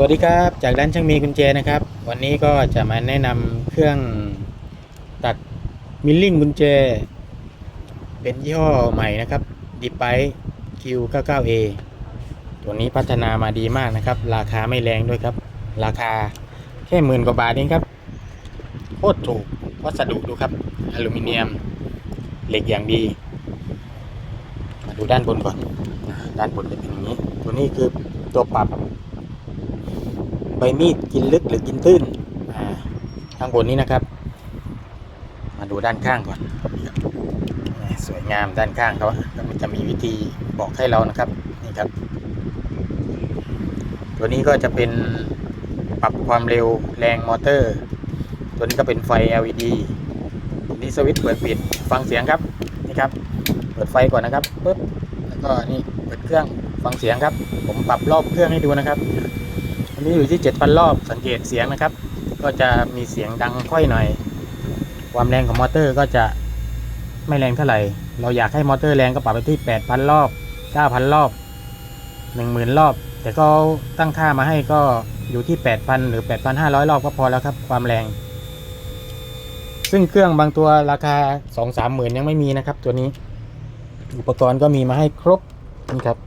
สวัสดีครับจากด้านช่างมีกุญแจนะครับ วันนี้ก็จะมาแนะนำเครื่องตัดมิลลิ่งกุญแจ เป็นยี่ห้อใหม่นะครับ d e p i Q99A ตัวนี้พัฒนามาดีมากนะครับ ราคาไม่แรงด้วยครับ ราคาแค่หมื่นกว่าบาทเองครับโคตรถูกวัสดุดูครับอลูมิเนียมเหล็กอย่างดี มาดูด้านบนก่อน ด้านบนจะเป็นอย่างนี้ ตัวนี้คือตัวปรับ ใบมีดกินลึกหรือกินตื้นอ่าข้างบนนี้นะครับ มาดูด้านข้างก่อนสวยงามด้านข้างเขาก็มันจะมีวิธีบอกให้เรานะครับนี่ครับ ตัวนี้ก็จะเป็นปรับความเร็วแรงมอเตอร์ ตัวนี้ก็เป็นไฟ LED นี่สวิตช์เปิดปิดฟังเสียงครับนี่ครับ เปิดไฟก่อนนะครับปึ๊บแล้วก็นี่เปิดเครื่องฟังเสียงครับ ผมปรับรอบเครื่องให้ดูนะครับ อันนี้อยู่ที่ 7,000 รอบสังเกตเสียงนะครับ ก็จะมีเสียงดังค่อยหน่อย ความแรงของมอเตอร์ก็จะไม่แรงเท่าไหร่ เราอยากให้มอเตอร์แรงก็ปรับไปที่ 8,000 รอบ 9,000 รอบ 10,000 รอบ แต่ก็ตั้งค่ามาให้ก็อยู่ที่ 8,000 หรือ 8,500 รอบก็พอแล้วครับ ความแรง ซึ่งเครื่องบางตัวราคา 2-3 หมื่นยังไม่มีนะครับ ตัวนี้ อุปกรณ์ก็มีมาให้ครบนี่ครับ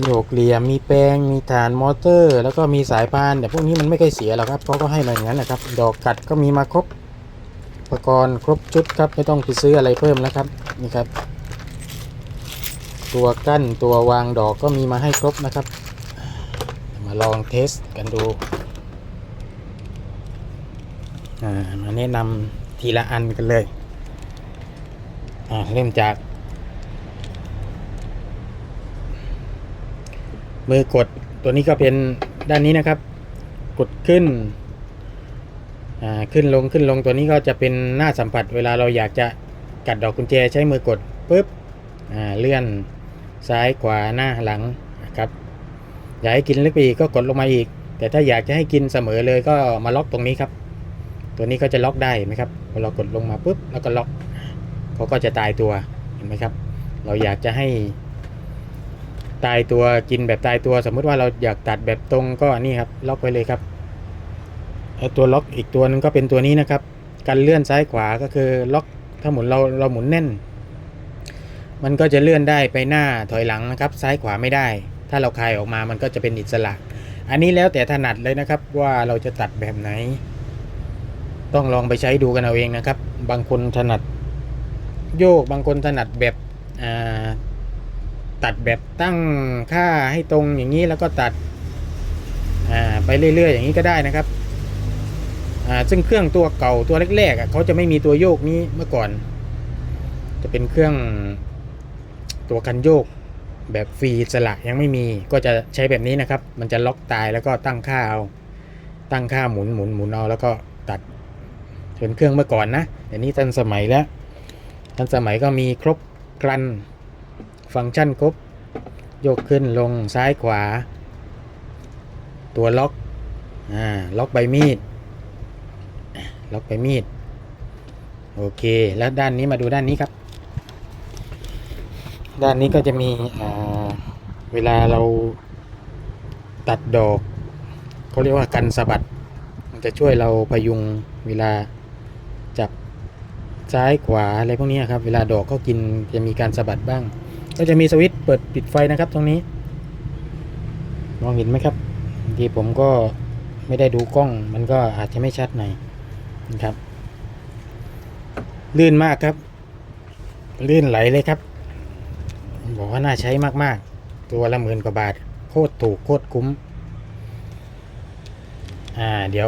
มีหกเหลี่ยมมีแปลงมีฐานมอเตอร์ แล้วก็มีสายพานแต่พวกนี้มันไม่เคยเสียหรอกครับเขาก็ให้มาอย่างนั้นนะครับ ดอกกัดก็มีมาครบอุปกรณ์ครบชุดครับไม่ต้องไปซื้ออะไรเพิ่มแล้วครับนี่ครับ ตัวกั้นตัววางดอกก็มีมาให้ครบนะครับ มาลองเทสกันดูอ่ามาแนะนำทีละอันกันเลยเริ่มจาก มือกดตัวนี้ก็เป็นด้านนี้นะครับ กดขึ้นขึ้นลงขึ้นลงตัวนี้ก็จะเป็นหน้าสัมผัส เวลาเราอยากจะกัดดอกกุญแจใช้มือกดปุ๊บเลื่อนซ้ายขวาหน้าหลังนะครับอยากให้กินลึกไปอีกก็กดลงมาอีก แต่ถ้าอยากจะให้กินเสมอเลยก็มาล็อกตรงนี้ครับ ตัวนี้ก็จะล็อกได้ไหมครับพอเรากดลงมาปุ๊บแล้วก็ล็อกเขาก็จะตายตัวเห็นไหมครับ เราอยากจะให้ ตายตัวกินแบบตายตัว สมมุติว่าเราอยากตัดแบบตรงก็นี่ครับล็อกไว้เลยครับตัวล็อกอีกตัวหนึงก็เป็นตัวนี้นะครับการเลื่อนซ้ายขวาก็คือล็อกถ้าหมุนเราเราหมุนแน่น มันก็จะเลื่อนได้ไปหน้าถอยหลังนะครับ ซ้ายขวาไม่ได้ ถ้าเราคลายออกมามันก็จะเป็นอิสระ อันนี้แล้วแต่ถนัดเลยนะครับว่าเราจะตัดแบบไหน ต้องลองไปใช้ดูกันเอาเองนะครับ บางคนถนัดโยกบางคนถนัดแบบอ่า ตัดแบบตั้งค่าให้ตรงอย่างนี้แล้วก็ตัดไปเรื่อยๆ อย่างนี้ก็ได้นะครับซึ่งเครื่องตัวเก่าตัวแรกๆเขาจะไม่มีตัวโยกนี้เมื่อก่อน จะเป็นเครื่องตัวคันโยกแบบฟรีสละยังไม่มีก็จะใช้แบบนี้นะครับ มันจะล็อกตายแล้วก็ตั้งค่าเอาตั้งค่าหมุนหมุนหมุนเอาแล้วก็ตัดเป็นเครื่องเมื่อก่อนนะแต่นี้ทันสมัยแล้วทันสมัยก็มีครบครัน ฟังก์ชันครบ ยกขึ้นลงซ้ายขวา ตัวล็อกอ่าล็อกใบมีด ล็อกใบมีด โอเค แล้วด้านนี้มาดูด้านนี้ครับ ด้านนี้ก็จะมีอ่าเวลาเราตัดดอกเขาเรียกว่ากันสะบัด มันจะช่วยเราพยุงเวลาจับซ้ายขวาอะไรพวกนี้ครับ เวลาดอกเขากินจะมีการสะบัดบ้าง ก็จะมีสวิตช์เปิดปิดไฟนะครับตรงนี้ มองเห็นไหมครับทีผมก็ไม่ได้ดูกล้องมันก็อาจจะไม่ชัดหน่อยนะครับ ลื่นมากครับ ลื่นไหลเลยครับ บอกว่าน่าใช้มากๆ ตัวละหมื่นกว่าบาท โคตรถูกโคตรคุ้ม อ่า เดี๋ยว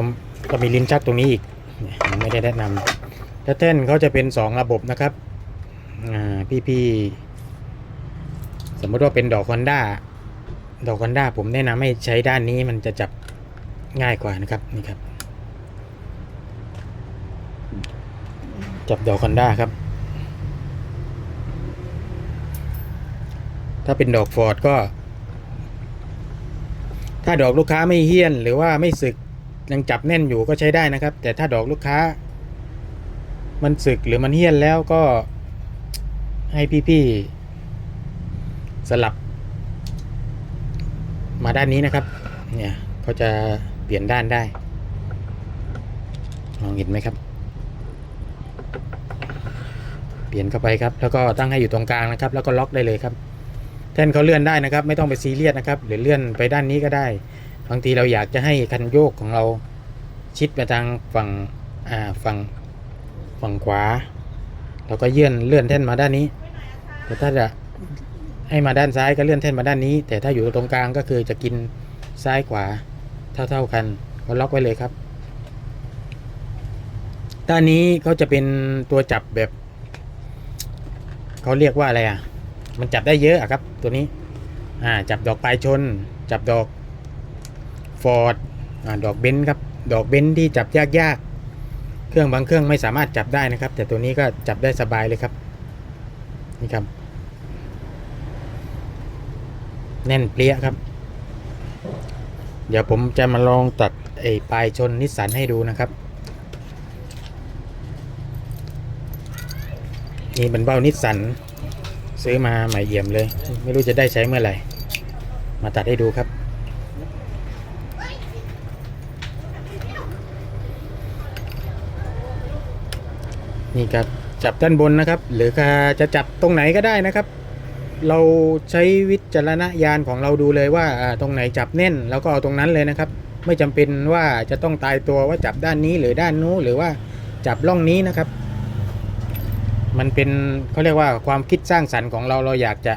ก็มีลิ้นชักตรงนี้อีกไม่ได้แนะนำแล้วแท่นเขาจะเป็นสองระบบนะครับ อ่า พี่ๆ สมมติว่าเป็นดอกคอนด้าดอกคอนด้าผมแนะนำให้ใช้ด้านนี้มันจะจับง่ายกว่านะครับนี่ครับ จับดอกคอนด้าครับ ถ้าเป็นดอกฟอร์ดก็ ถ้าดอกลูกค้าไม่เฮี้ยน หรือว่าไม่สึกยังจับแน่นอยู่ก็ใช้ได้นะครับ แต่ถ้าดอกลูกค้า มันสึกหรือมันเฮี้ยนแล้วก็ให้พี่ๆ สลับ มาด้านนี้นะครับ เนี่ยเขาจะเปลี่ยนด้านได้มองเห็นไหมครับ เปลี่ยนเข้าไปครับ แล้วก็ตั้งให้อยู่ตรงกลางนะครับ แล้วก็ล็อกได้เลยครับแท่นเขาเลื่อนได้นะครับ ไม่ต้องไปซีเรียสนะครับ หรือเลื่อนไปด้านนี้ก็ได้บางทีเราอยากจะให้คันโยกของเราชิดไปทางฝั่งอ่าฝั่งฝั่งขวาเราก็เยื่อนเลื่อนแท่นมาด้านนี้แต่ถ้าจะ ให้มาด้านซ้ายก็เลื่อนแท่นมาด้านนี้ แต่ถ้าอยู่ตรงกลางก็คือจะกินซ้ายขวาเท่าๆกันก็ล็อกไว้เลยครับด้านนี้เขาจะเป็นตัวจับแบบเขาเรียกว่าอะไรอะ มันจับได้เยอะอะครับ ตัวนี้ อ่า จับดอกปลายชน จับดอกฟอร์ดอ่าดอกเบนครับ ดอกเบนที่จับยากๆ เครื่องบางเครื่องไม่สามารถจับได้นะครับ แต่ตัวนี้ก็จับได้สบายเลยครับ นี่ครับ แน่นเปรี้ยครับ เดี๋ยวผมจะมาลองตัดไอ้ปลายชนนิสสันให้ดูนะครับ นี่เป็นเบ้านิสสันซื้อมาใหม่เอี่ยมเลย ไม่รู้จะได้ใช้เมื่อไหร่ มาตัดให้ดูครับนี่ครับจับด้านบนนะครับ หรือจะจับตรงไหนก็ได้นะครับ เราใช้วิจารณญาณของเราดูเลยว่าตรงไหนจับแน่นเราก็เอาตรงนั้นเลยนะครับ ไม่จำเป็นว่าจะต้องตายตัวว่าจับด้านนี้หรือด้านนู้นหรือว่าจับร่องนี้นะครับ มันเป็นเขาเรียกว่าความคิดสร้างสรรค์ของเราเราอยากจะ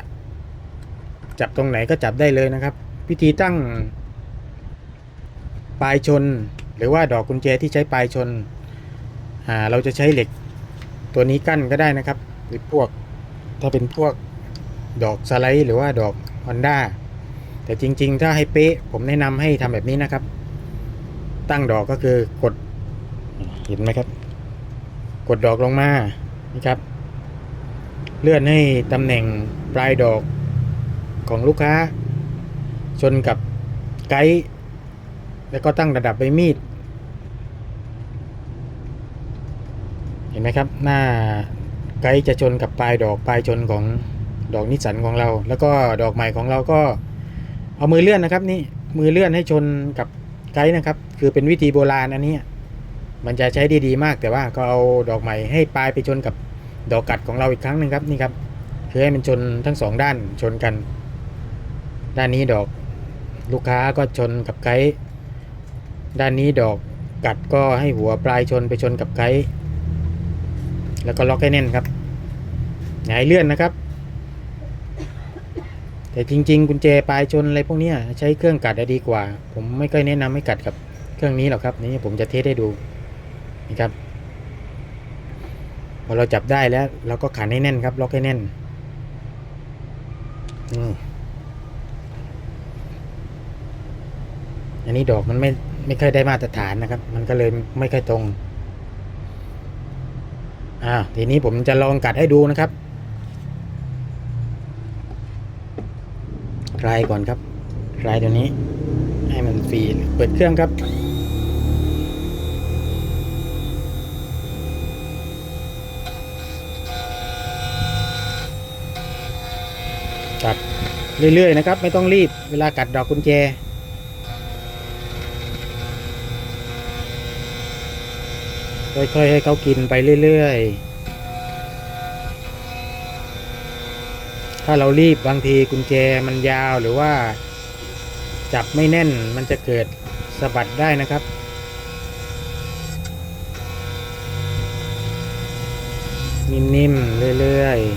จับตรงไหนก็จับได้เลยนะครับวิธีตั้งปลายชน หรือว่าดอกกุญแจที่ใช้ปลายชนอ่าเราจะใช้เหล็กตัวนี้กั้นก็ได้นะครับ หรือพวกถ้าเป็นพวก ดอกสไลด์หรือว่าดอกฮอนด้าแต่จริง ๆ ถ้าให้เป๊ะผมแนะนำให้ทำแบบนี้นะครับ ตั้งดอกก็คือกดเห็นไหมครับ กดดอกลงมานี่ครับ เลื่อนให้ตำแหน่งปลายดอกของลูกค้า ชนกับไกด์แล้วก็ตั้งระดับใบมีด เห็นไหมครับ หน้าไกด์จะชนกับปลายดอกปลายชนของ ดอกนิสสันของเรา แล้วก็ดอกใหม่ของเราก็เอามือเลื่อนนะครับนี่มือเลื่อนให้ชนกับไกด์นะครับ คือเป็นวิธีโบราณอันนี้มันจะใช้ได้ดีมากแต่ว่าก็เอาดอกใหม่ให้ปลายไปชนกับดอกกัดของเราอีกครั้งหนึ่งครับนี่ครับคือให้มันชนทั้งสองด้านชนกัน ด้านนี้ดอกลูกค้าก็ชนกับไกด์ด้านนี้ดอกกัดก็ให้หัวปลายชนไปชนกับไกด์แล้วก็ล็อกให้แน่นครับอย่าให้เลื่อนนะครับ แต่จริง ๆ กุญแจปลายชนอะไรพวกนี้ใช้เครื่องกัดจะดีกว่า ผมไม่ค่อยแนะนำให้กัดกับเครื่องนี้หรอกครับ นี่ผมจะเทสให้ดูนี่ครับพอเราจับได้แล้ว เราก็ขันให้แน่นครับ ล็อกให้แน่นอันนี้ดอกมันไม่ไม่ค่อยได้มาตรฐานนะครับ มันก็เลยไม่ค่อยตรง อ่าทีนี้ผมจะลองกัดให้ดูนะครับ ลายก่อนครับคลายตัวนี้ ให้มันฟรีเปิดเครื่องครับ กัดเรื่อยๆนะครับ ไม่ต้องรีบเวลากัดดอกกุญแจค่อยๆให้เขากินไปเรื่อยๆ ถ้าเรารีบบางทีกุญแจมันยาวหรือว่า จับไม่แน่นมันจะเกิดสะบัดได้นะครับ นิ่มๆเรื่อยๆ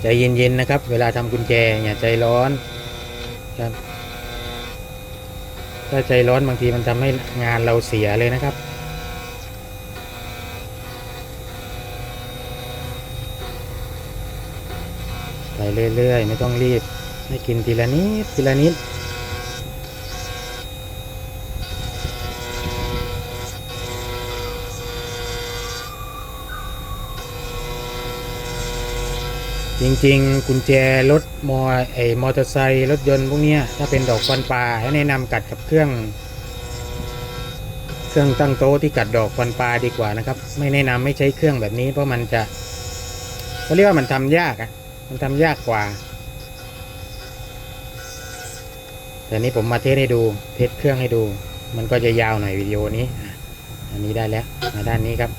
ใจเย็นๆนะครับ เวลาทำกุญแจอย่าใจร้อนครับถ้าใจร้อนบางทีมันทำให้งานเราเสียเลยนะครับ เรื่อยๆ ไม่ต้องรีบ ให้กินทีละนิดทีละนิดจริงๆ กุญแจรถมอไอมอเตอร์ไซค์รถยนต์พวกเนี้ยถ้าเป็นดอกฟันปลาให้แนะนำกัดกับเครื่อง เครื่องตั้งโต๊ะที่กัดดอกฟันปลาดีกว่านะครับ ไม่แนะนำไม่ใช้เครื่องแบบนี้เพราะมันจะเขาเรียกว่ามันทำยากอะ มันทำยากกว่าแต่นี้ผมมาเทสให้ดู เทสเครื่องให้ดู มันก็จะยาวหน่อยวิดีโอนี้ อันนี้ได้แล้วมาด้านนี้ครับ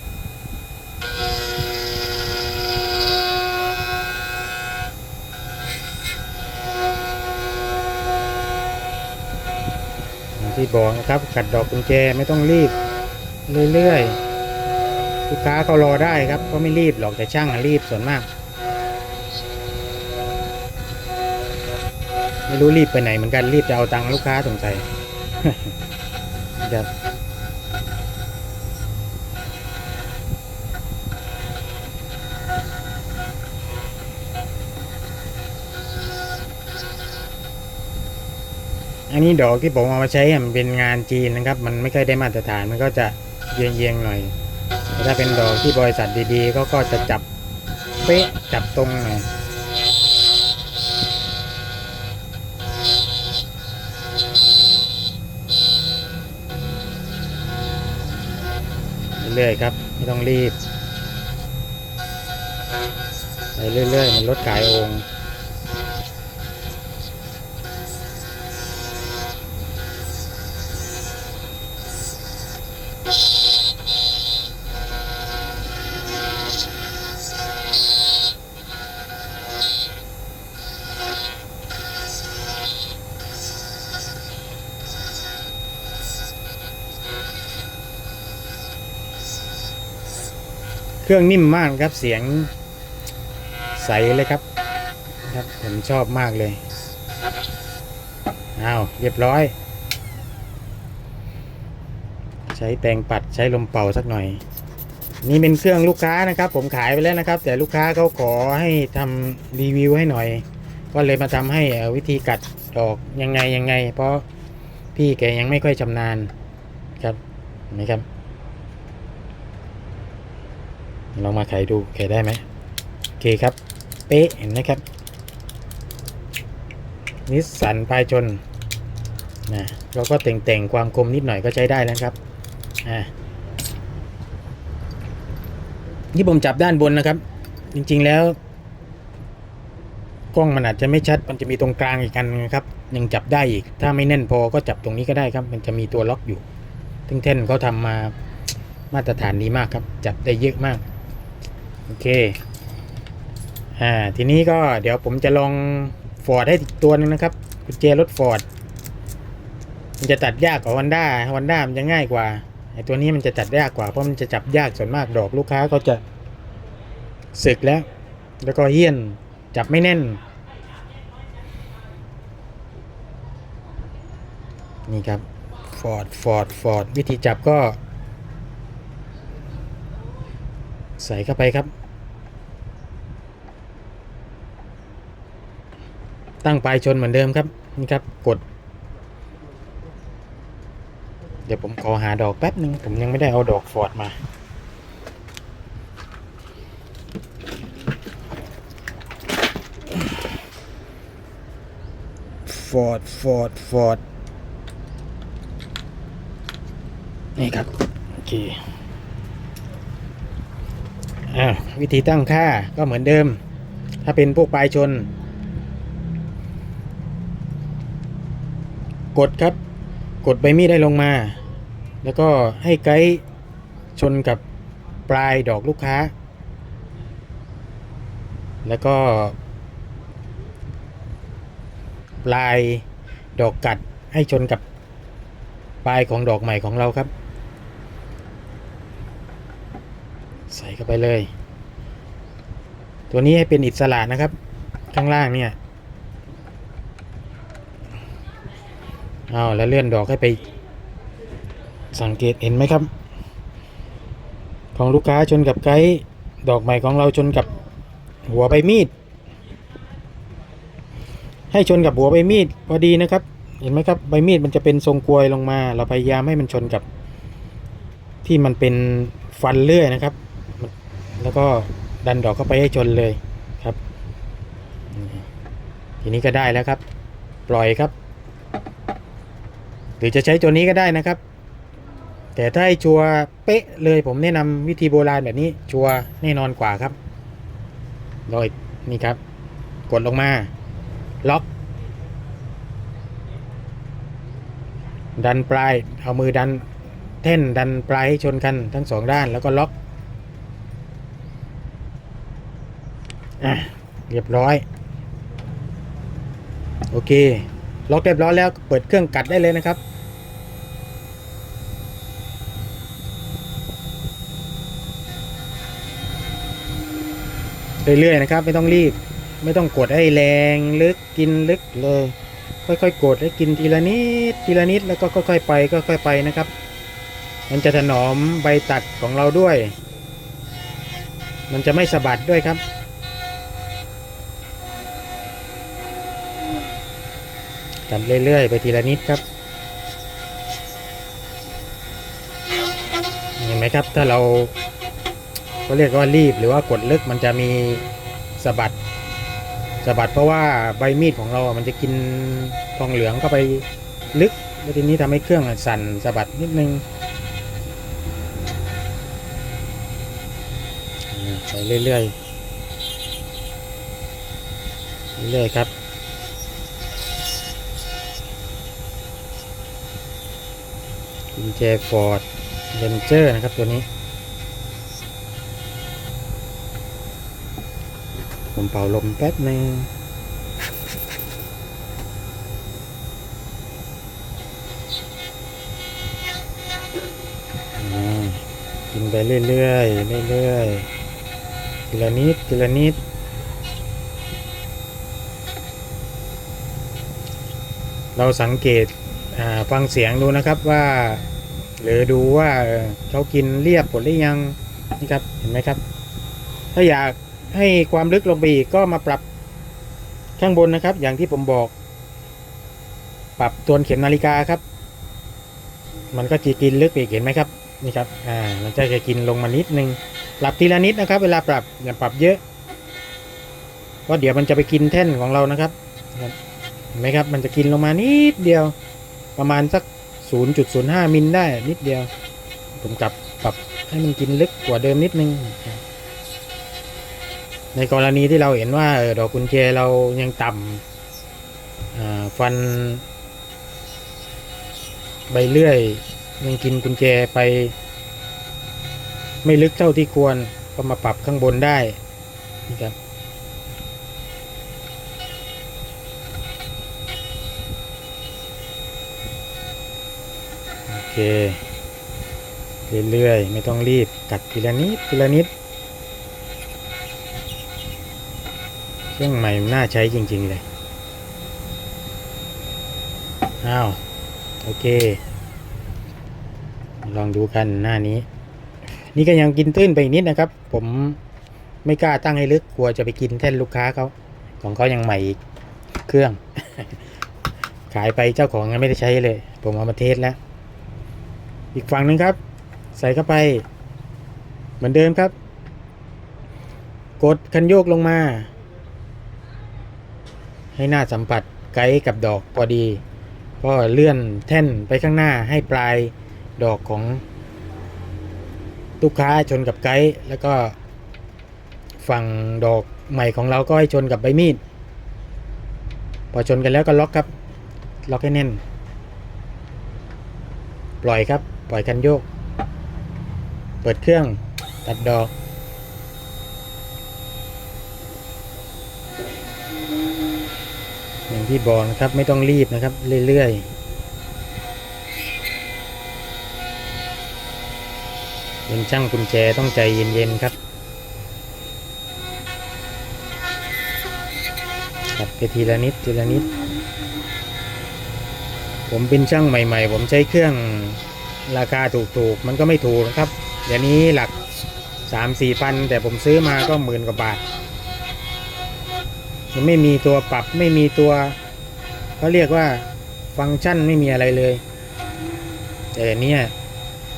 อย่างที่บอกนะครับขัดดอกกุญแจไม่ต้องรีบ เรื่อยๆ ลูกค้าก็รอได้ครับก็ไม่รีบหรอกแต่ช่างรีบส่วนมาก ไม่รู้รีบไปไหนเหมือนกันรีบจะเอาตังค์ลูกค้าสงสัยครับอันนี้ดอกที่ผมเอามาใช้มันเป็นงานจีนนะครับ มันไม่ค่อยได้มาตรฐานมันก็จะเยียงๆหน่อยแต่ถ้าเป็นดอกที่บริษัทดีๆ ก็ก็จะจับเป๊ะจับตรงหน่อย เรื่อยๆครับ ไม่ต้องรีบ ไปเรื่อยๆ มันลดกายองค์ รื่องนิ่มมากครับเสียงใสเลยครับ ครับผมชอบมากเลยอ้าวเรียบร้อย ใช้แปรงปัดใช้ลมเป่าสักหน่อย นี่เป็นเครื่องลูกค้านะครับ ผมขายไปแล้วนะครับ แต่ลูกค้าเขาขอให้ทำรีวิวให้หน่อย ก็เลยมาทำให้วิธีกัดดอกยังไงยังไง เพราะพี่แกยังไม่ค่อยชำนาญครับเห็นไหมครับ ลองมาไขดูไขได้ไหมโอเคครับ เป๊ะเห็นไหมครับนิสสันปลายจนนะเราก็แต่งๆความคมนิดหน่อยก็ใช้ได้แล้วครับอ่านี่ผมจับด้านบนนะครับ จริงๆแล้ว กล้องมันอาจจะไม่ชัดมันจะมีตรงกลางอีกอันนะครับยังจับได้อีก ถ้าไม่แน่นพอก็จับตรงนี้ก็ได้ครับ มันจะมีตัวล็อกอยู่ซึ่งแท่นเขาทำมามาตรฐานดีมากครับ จับได้เยอะมาก โอเค อ่า ทีนี้ก็เดี๋ยวผมจะลองฟอร์ดให้อีกตัวหนึงนะครับกุญแจรถฟอร์ดมันจะตัดยากกว่าวันด้าวันด้ามันจะง่ายกว่าไอ้ตัวนี้มันจะตัดยากกว่าเพราะมันจะจับยากส่วนมากดอกลูกค้าเขาจะสึกแล้ว แล้วก็เฮี้ยนจับไม่แน่น นี่ครับฟอร์ดฟอร์ดฟอร์ดวิธีจับก็ ใส่เข้าไปครับ ตั้งปลายชนเหมือนเดิมครับ นี่ครับกด เดี๋ยวผมขอหาดอกแป๊บหนึ่งผมยังไม่ได้เอาดอกฟอร์ดมาฟอร์ดฟอร์ดฟอร์ดนี่ครับ โอเค อ่าวิธีตั้งค่าก็เหมือนเดิม ถ้าเป็นพวกปลายชน กดครับ กดใบมีดได้ลงมา แล้วก็ให้ไกด์ชนกับปลายดอกลูกค้า แล้วก็ ปลายดอกกัดให้ชนกับปลายของดอกใหม่ของเราครับ ใส่ เข้าไปเลย ตัวนี้ให้เป็นอิสระนะครับ ข้างล่างเนี่ยเอาแล้วเลื่อนดอกให้ไป สังเกตเห็นไหมครับ ของลูกค้าชนกับไกด์ดอกใหม่ของเราชนกับหัวใบมีด ให้ชนกับหัวใบมีดพอดีนะครับ เห็นไหมครับใบมีดมันจะเป็นทรงกลวยลงมา เราพยายามให้มันชนกับ ที่มันเป็นฟันเลื่อยนะครับ แล้วก็ดันดอกเข้าไปให้ชนเลยครับ ทีนี้ก็ได้แล้วครับ ปล่อยครับ หรือจะใช้ตัวนี้ก็ได้นะครับ แต่ถ้าให้ชัวเป๊ะเลยผมแนะนำวิธีโบราณแบบนี้ชัวแน่นอนกว่าครับโดยนี่ครับ กดลงมา ล็อก ดันปลาย เอามือดันแท่นดันปลายให้ชนกันทั้งสองด้านแล้วก็ล็อก อะเรียบร้อย โอเคล็อกเรียบร้อยแล้วเปิดเครื่องกัดได้เลยนะครับ เรื่อยๆนะครับ ไม่ต้องรีบ ไม่ต้องกดให้แรงลึกกินลึกเลย ค่อยๆกดให้กินทีละนิดทีละนิดแล้วก็ค่อยๆไปค่อยๆไปนะครับ มันจะถนอมใบตัดของเราด้วย มันจะไม่สะบัดด้วยครับ กัดเรื่อยๆ ไปทีละนิดครับเห็นไหมครับถ้าเราก็เรียกว่ารีบหรือว่ากดลึกมันจะมีสะบัดสะบัดเพราะว่าใบมีดของเรา มันจะกินทองเหลืองเข้าไปลึกแล้วทีนี้ทำให้เครื่องสั่นสะบัดนิดนึงไปเรื่อยๆเรื่อยๆครับ กุญแจฟอร์ดเรนเจอร์นะครับตัวนี้ ผมเป่าลมแป๊บหนึ่งอ่ากินไปเรื่อยๆเรื่อยๆทีละนิดทีละนิดเราสังเกต ฟังเสียงดูนะครับว่า หรือดูว่าเขากินเรียบหมดหรือยังนี่ครับเห็นไหมครับ ถ้าอยากให้ความลึกลงไปอีกก็มาปรับข้างบนนะครับ อย่างที่ผมบอก ปรับตัวเข็มนาฬิกาครับ มันก็จะกินลึกไปอีกเห็นไหมครับนี่ครับอ่ามันจะจะกินลงมานิดนึงปรับทีละนิดนะครับ เวลาปรับอย่าปรับเยอะเพราะเดี๋ยวมันจะไปกินแท่นของเรานะครับเห็นไหมครับ มันจะกินลงมานิดเดียว ประมาณสัก 0.05 มิลได้นิดเดียว ผมกลับปรับให้มันกินลึกกว่าเดิมนิดนึง ในกรณีที่เราเห็นว่าดอกกุญแจเรายังต่ำฟัน ใบเลื่อย ยังกินกุญแจไป ไม่ลึกเท่าที่ควรก็มาปรับข้างบนได้นี่ครับ เคเรื่อยๆ ไม่ต้องรีบกัดทีละนิดทีละนิด เครื่องใหม่น่าใช้จริง ๆ เลย อ้าว โอเค ลองดูกันหน้านี้ นี่ก็ยังกินตื้นไปอีกนิดนะครับ ผมไม่กล้าตั้งให้ลึกกลัวจะไปกินแท่นลูกค้าเขาของเขายังใหม่อีกเครื่อง ขายไปเจ้าของยังไม่ได้ใช้เลย ผมเอามาเทสแล้ว อีกฝั่งหนึ่งครับ ใส่เข้าไป เหมือนเดิมครับ กดคันโยกลงมา ให้หน้าสัมผัสไกด์กับดอกพอดี ก็เลื่อนแท่นไปข้างหน้าให้ปลายดอกของลูกค้าชนกับไกด์แล้วก็ฝั่งดอกใหม่ของเราก็ให้ชนกับใบมีด พอชนกันแล้วก็ล็อกครับ ล็อกให้แน่น ปล่อยครับ ปล่อยคันโยก เปิดเครื่อง ตัดดอก อย่างที่บอกนะครับไม่ต้องรีบนะครับ เรื่อยๆเป็นช่างกุญแจต้องใจเย็นๆครับขับไปทีละนิดทีละนิด ผมเป็นช่างใหม่ ๆ ผมใช้เครื่อง ราคาถูกๆ มันก็ไม่ถูกนะครับ เดี๋ยวนี้หลักสามสี่พันแต่ผมซื้อมาก็หมื่นกว่าบาท มันไม่มีตัวปรับไม่มีตัวเขาเรียกว่าฟังก์ชันไม่มีอะไรเลย แต่เนี้ย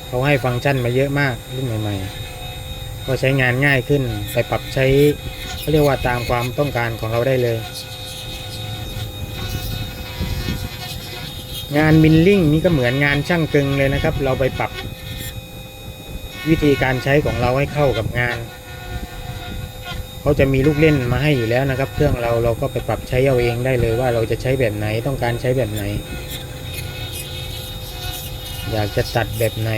เขาให้ฟังก์ชันมาเยอะมากรุ่นใหม่ๆ ก็ใช้งานง่ายขึ้นไปปรับใช้เขาเรียกว่าตามความต้องการของเราได้เลย งานมิลลิ่งนี่ก็เหมือนงานช่างกึงเลยนะครับ เราไปปรับวิธีการใช้ของเราให้เข้ากับงานเขาจะมีลูกเล่นมาให้อยู่แล้วนะครับ เครื่องเราเราก็ไปปรับใช้เอาเองได้เลยว่าเราจะใช้แบบไหนต้องการใช้แบบไหน อยากจะตัดแบบไหน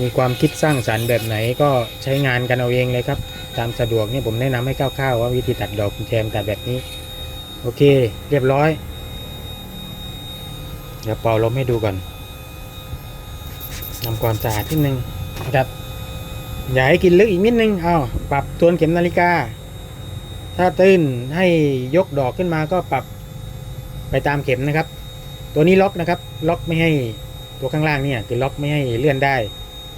มีความคิดสร้างสรรค์แบบไหนก็ใช้งานกันเอาเองเลยครับ ตามสะดวกนี่ผมแนะนำให้คร่าวๆว่าวิธีตัดดอกกุญแจมตัดแบบนี้ โอเค เรียบร้อย เดี๋ยวเป่าลมให้ดูก่อนทำความสะอาดนิดนึงนะครับ อย่าให้กินลึกอีกนิดนึง เอาปรับทวนเข็มนาฬิกา ถ้าตื้นให้ยกดอกขึ้นมาก็ปรับไปตามเข็มนะครับ ตัวนี้ล็อกนะครับ ล็อกไม่ให้ตัวข้างล่างเนี่ยคือล็อกไม่ให้เลื่อนได้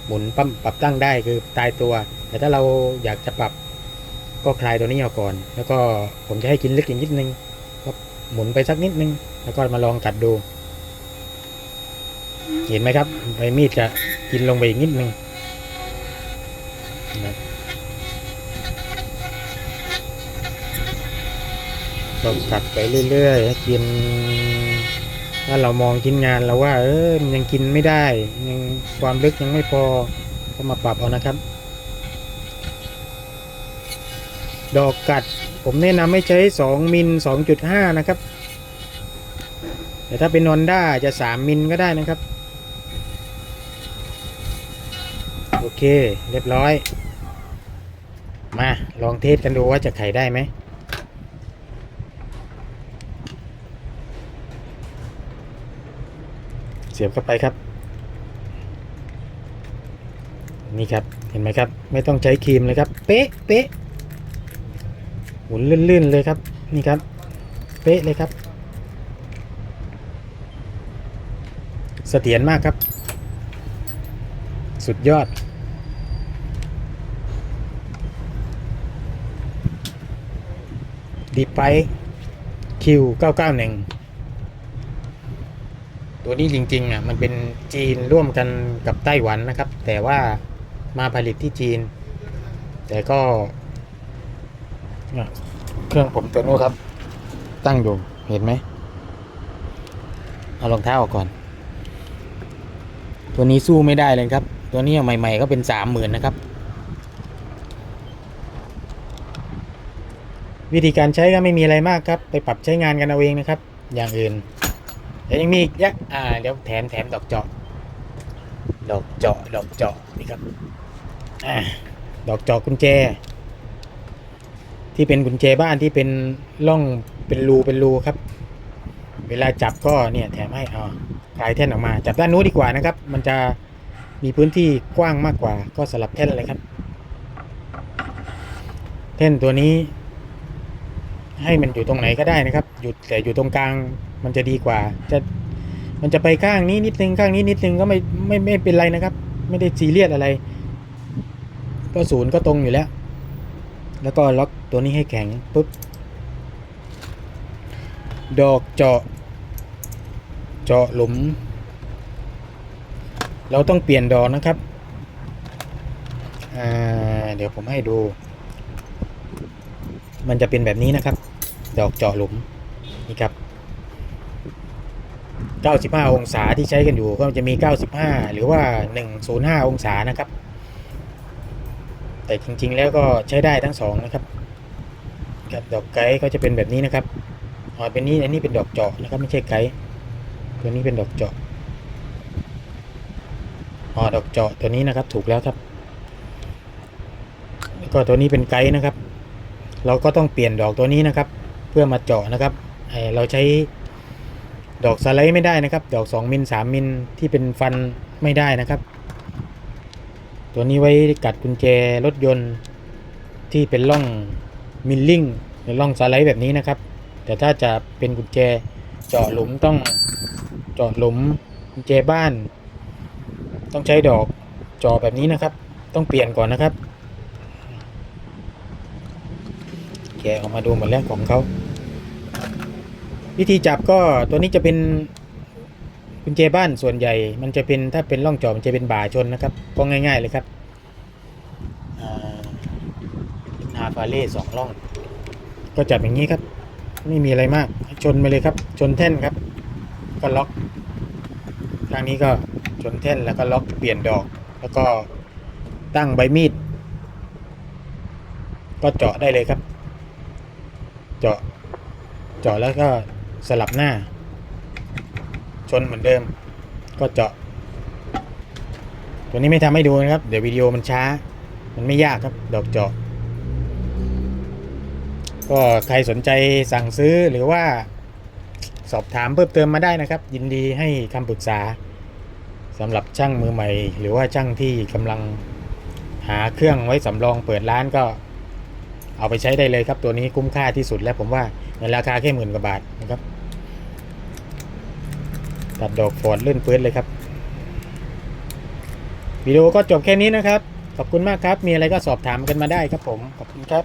หมุนปั๊มปรับตั้งได้คือตายตัว แต่ถ้าเราอยากจะปรับก็คลายตัวนี้ออกก่อน แล้วก็ผมจะให้กินลึกอีกนิดนึง หมุนไปสักนิดนึง แล้วก็มาลองกัดดู เห็นไหมครับใบมีดจะกินลงไปอีกนิดนึงนะครับก็กัดไปเรื่อยๆกิน ถ้าเรามองชิ้นงานเราว่า เออมันยังกินไม่ได้ ยังความลึกยังไม่พอก็มาปรับเอานะครับ ดอกกัด ผมแนะนำให้ใช้ 2 มิล 2.5 นะครับ แต่ถ้าเป็นนอนด้าจะ 3 มิลก็ได้นะครับ โอเค เรียบร้อย มาลองเทสกันดูว่าจะไขได้ไหมเสียบเข้าไปครับ นี่ครับเห็นไหมครับ ไม่ต้องใช้ครีมเลยครับ เป๊ะเป๊ะ หมุนลื่นๆเลยครับ นี่ครับ เป๊ะเลยครับ เสถียรมากครับ สุดยอด ดีไปคิว991ตัวนี้จริงๆอะมันเป็นจีนร่วมกันกับไต้หวันนะครับ แต่ว่ามาผลิตที่จีน แต่ก็ เครื่องผมเตัวนู้นครับ ตั้งอยู่เห็นไหมเอารองเท้าออกก่อน ตัวนี้สู้ไม่ได้เลยครับ ตัวนี้ใหม่ ๆ ก็เป็นสามหมื่นนะครับ วิธีการใช้ก็ไม่มีอะไรมากครับ ไปปรับใช้งานกันเอาเองนะครับ อย่างอื่นเดี๋ยวยังมีอีกยักอ่าเดี๋ยวแถมแถมดอกเจาะดอกเจาะดอกเจาะนี่ครับอ่าดอกเจาะกุญแจ ที่เป็นกุญแจบ้านที่เป็นร่องเป็นรูเป็นรูครับ เวลาจับก็เนี่ยแถมให้เอาคลายแท่นออกมา จับด้านนู้นดีกว่านะครับ มันจะมีพื้นที่กว้างมากกว่า ก็สลับแท่นเลยครับ แท่นตัวนี้ ให้มันอยู่ตรงไหนก็ได้นะครับ อยู่แต่อยู่ตรงกลางมันจะดีกว่า จะมันจะไปข้างนี้นิดนึงข้างนี้นิดนึงก็ไม่ไม่ไม่เป็นไรนะครับ ไม่ได้ซีเรียสอะไร ก็ศูนย์ก็ตรงอยู่แล้ว แล้วก็ล็อกตัวนี้ให้แข็งปุ๊บ ดอกเจาะ เจาะหลุม เราต้องเปลี่ยนดอกนะครับ เดี๋ยวผมให้ดู มันจะเป็นแบบนี้นะครับ ดอกเจาะหลุม นี่ครับ 95 องศาที่ใช้กันอยู่ก็จะมี 95 หรือว่า 105 องศานะครับ แต่จริงๆแล้วก็ใช้ได้ทั้งสองนะครับกับดอกไกด์ก็จะเป็นแบบนี้นะครับอ๋อเป็นนี้อันนี้เป็นดอกเจาะนะครับไม่ใช่ไกด์ตัวนี้เป็นดอกเจาะอ๋อดอกเจาะตัวนี้นะครับถูกแล้วครับแล้วก็ตัวนี้เป็นไกด์นะครับ เราก็ต้องเปลี่ยนดอกตัวนี้นะครับ เพื่อมาเจาะนะครับเราใช้ดอกสไลด์ไม่ได้นะครับ ดอก 2 มิล3มิลที่เป็นฟันไม่ได้นะครับ ตัวนี้ไว้กัดกุญแจรถยนต์ที่เป็นร่องมิลลิ่งหรือร่องสไลด์แบบนี้นะครับ แต่ถ้าจะเป็นกุญแจเจาะหลุมต้องเจาะหลุมกุญแจบ้าน ต้องใช้ดอกเจาะแบบนี้นะครับ ต้องเปลี่ยนก่อนนะครับ แกะออกมาดูหมดแล้วของเขาวิธีจับก็ตัวนี้จะเป็น กุญแจบ้านส่วนใหญ่ มันจะเป็นถ้าเป็นร่องจอมันจะเป็นบ่าชนนะครับก็ง่าย ๆเลยครับนาฟาเล่สองร่อง ก็จับอย่างนี้ครับ ไม่มีอะไรมากชนไปเลยครับ ชนแท่นครับ ก็ล็อกทางนี้ก็ชนแท่นแล้วก็ล็อกเปลี่ยนดอก แล้วก็ตั้งใบมีด ก็เจาะได้เลยครับ เจาะ เจาะแล้วก็สลับหน้า ชนเหมือนเดิม ก็เจาะ ตัวนี้ไม่ทำให้ดูนะครับ เดี๋ยววิดีโอมันช้า มันไม่ยากครับ ดอกเจาะ ก็ใครสนใจสั่งซื้อหรือว่าสอบถามเพิ่มเติมมาได้นะครับ ยินดีให้คำปรึกษาสำหรับช่างมือใหม่ หรือว่าช่างที่กำลังหาเครื่องไว้สำรองเปิดร้านก็เอาไปใช้ได้เลยครับ ตัวนี้คุ้มค่าที่สุดแล้วผมว่าในราคาแค่หมื่นกว่าบาทนะครับ ตัดดอกฟอร์ดลื่นปื้นเลยครับ วิดีโอก็จบแค่นี้นะครับ ขอบคุณมากครับ มีอะไรก็สอบถามกันมาได้ครับผม ขอบคุณครับ